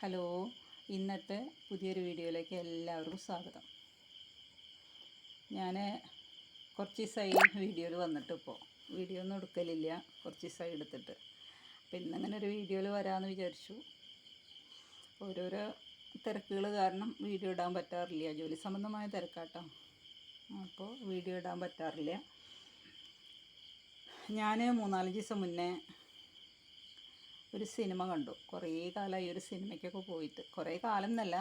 Hello ഇന്നത്തെ പുതിയൊരു വീഡിയോയിലേക്ക് എല്ലാവർക്കും സ്വാഗതം. ഞാൻ കുറച്ച് ദിവസമായി വീഡിയോയിൽ വന്നിട്ട് ഇപ്പോൾ വീഡിയോ ഒന്നും എടുക്കലില്ല കുറച്ച് ദിവസമായി എടുത്തിട്ട്. അപ്പം ഇന്നങ്ങനെ ഒരു വീഡിയോയിൽ വരാമെന്ന് വിചാരിച്ചു. ഓരോരോ തിരക്കുകൾ കാരണം വീഡിയോ ഇടാൻ പറ്റാറില്ല. ജോലി സംബന്ധമായ തിരക്കാട്ടോ. അപ്പോൾ വീഡിയോ ഇടാൻ പറ്റാറില്ല. ഞാൻ മൂന്നാലഞ്ച് ദിവസം മുന്നേ ഒരു സിനിമ കണ്ടു. കുറേ കാലമായി ഒരു സിനിമയ്ക്കൊക്കെ പോയിട്ട്. കുറേ കാലം എന്നല്ല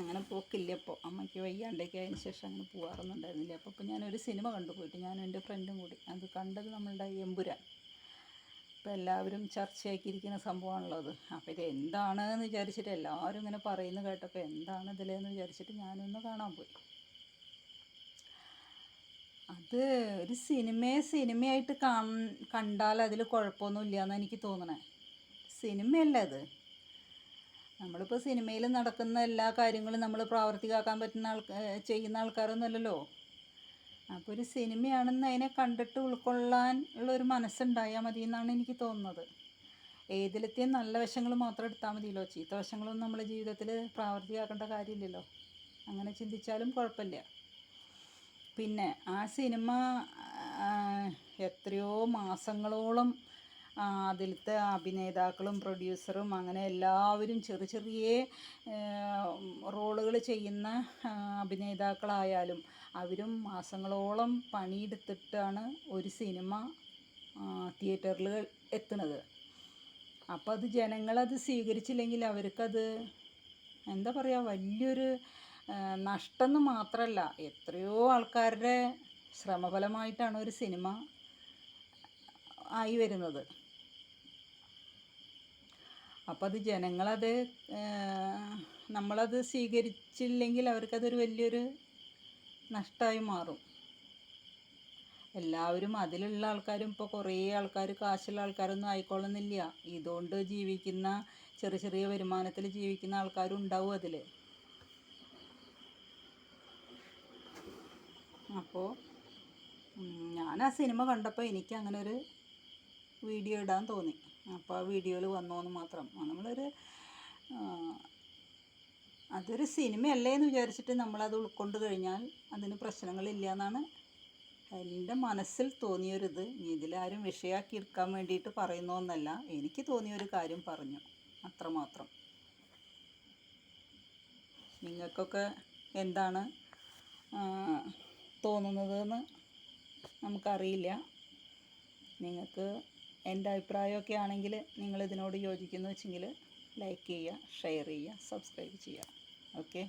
അങ്ങനെ പോക്കില്ല ഇപ്പോൾ അമ്മയ്ക്ക് വയ്യാണ്ടൊക്കെ അതിന് ശേഷം അങ്ങനെ പോകാറൊന്നുണ്ടായിരുന്നില്ല അപ്പോൾ ഇപ്പോൾ ഞാനൊരു സിനിമ കണ്ടു പോയിട്ട്. ഞാനും എന്റെ ഫ്രണ്ടും കൂടി. അത് കണ്ടത് നമ്മളുടെ എമ്പുരാൻ. ഇപ്പോൾ എല്ലാവരും ചർച്ചയാക്കിയിരിക്കുന്ന സംഭവമാണല്ലോ അത് അപ്പോൾ ഇത് എന്താണെന്ന് വിചാരിച്ചിട്ട് എല്ലാവരും ഇങ്ങനെ പറയുന്നു കേട്ടപ്പോൾ എന്താണ് ഇതിലെന്ന് വിചാരിച്ചിട്ട് ഞാനൊന്ന് കാണാൻ പോയി. അത് ഒരു സിനിമയെ സിനിമയായിട്ട് കണ്ടാൽ അതിൽ കുഴപ്പമൊന്നുമില്ല എന്നാണ് എനിക്ക് തോന്നണേ. സിനിമയല്ല അത് നമ്മളിപ്പോൾ സിനിമയിൽ നടക്കുന്ന എല്ലാ കാര്യങ്ങളും നമ്മൾ പ്രാവർത്തികമാക്കാൻ പറ്റുന്ന ആൾ ചെയ്യുന്ന ആൾക്കാരൊന്നുമല്ലല്ലോ. അപ്പോൾ ഒരു സിനിമയാണെന്ന് അതിനെ കണ്ടിട്ട് ഉൾക്കൊള്ളാൻ ഉള്ള ഒരു മനസ്സുണ്ടായാൽ മതി എന്നാണ് എനിക്ക് തോന്നുന്നത്. ഏതിലെത്തിയും നല്ല വശങ്ങൾ മാത്രം എടുത്താൽ മതിയല്ലോ. ചീത്ത വശങ്ങളൊന്നും നമ്മളെ ജീവിതത്തിൽ പ്രാവർത്തികമാക്കേണ്ട കാര്യമില്ലല്ലോ. അങ്ങനെ ചിന്തിച്ചാലും കുഴപ്പമില്ല. പിന്നെ ആ സിനിമ എത്രയോ മാസങ്ങളോളം അതിലത്തെ അഭിനേതാക്കളും പ്രൊഡ്യൂസറും അങ്ങനെ എല്ലാവരും ചെറിയ ചെറിയ റോളുകൾ ചെയ്യുന്ന അഭിനേതാക്കളായാലും അവരും മാസങ്ങളോളം പണിയെടുത്തിട്ടാണ് ഒരു സിനിമ തിയേറ്ററിൽ എത്തുന്നത്. അപ്പോൾ അത് ജനങ്ങളത് സ്വീകരിച്ചില്ലെങ്കിൽ അവർക്കത് എന്താ പറയുക വലിയൊരു നഷ്ടമെന്ന് മാത്രമല്ല എത്രയോ ആൾക്കാരുടെ ശ്രമഫലമായിട്ടാണ് ഒരു സിനിമ ആയി വരുന്നത്. അപ്പോൾ അത് ജനങ്ങളത് നമ്മളത് സ്വീകരിച്ചില്ലെങ്കിൽ അവർക്കതൊരു വലിയൊരു നഷ്ടമായി മാറും. എല്ലാവരും അതിലുള്ള ആൾക്കാരും ഇപ്പോൾ കുറേ ആൾക്കാർ കാശുള്ള ആൾക്കാരൊന്നും ആയിക്കൊള്ളുന്നില്ല ഇതുകൊണ്ട് ജീവിക്കുന്ന ചെറിയ ചെറിയ വരുമാനത്തിൽ ജീവിക്കുന്ന ആൾക്കാരും ഉണ്ടാവും അതിൽ അപ്പോൾ ഞാൻ ആ സിനിമ കണ്ടപ്പോൾ എനിക്ക് അങ്ങനെ ഒരു വീഡിയോ ഇടാൻ തോന്നി. അപ്പോൾ ആ വീഡിയോയിൽ വന്നോന്ന് മാത്രം. നമ്മളൊരു അതൊരു സിനിമയല്ലേ എന്ന് വിചാരിച്ചിട്ട് നമ്മളത് ഉൾക്കൊണ്ട് കഴിഞ്ഞാൽ അതിന് പ്രശ്നങ്ങളില്ല എന്നാണ് എന്റെ മനസ്സിൽ തോന്നിയൊരിത്. ഇതിലാരും വിഷയാക്കി എടുക്കാൻ വേണ്ടിയിട്ട് പറയുന്നൊന്നല്ല. എനിക്ക് തോന്നിയൊരു കാര്യം പറഞ്ഞു. അത്രമാത്രം നിങ്ങൾക്കൊക്കെ എന്താണ് തോന്നുന്നതെന്ന് നമുക്കറിയില്ല. നിങ്ങൾക്ക് എന്റെ അഭിപ്രായമൊക്കെ ആണെങ്കിൽ നിങ്ങൾ ഇതിനോട് യോജിക്കുന്നു വെച്ചെങ്കിൽ ലൈക്ക് ചെയ്യുക ഷെയർ ചെയ്യുക സബ്സ്ക്രൈബ് ചെയ്യുക. ഓക്കെ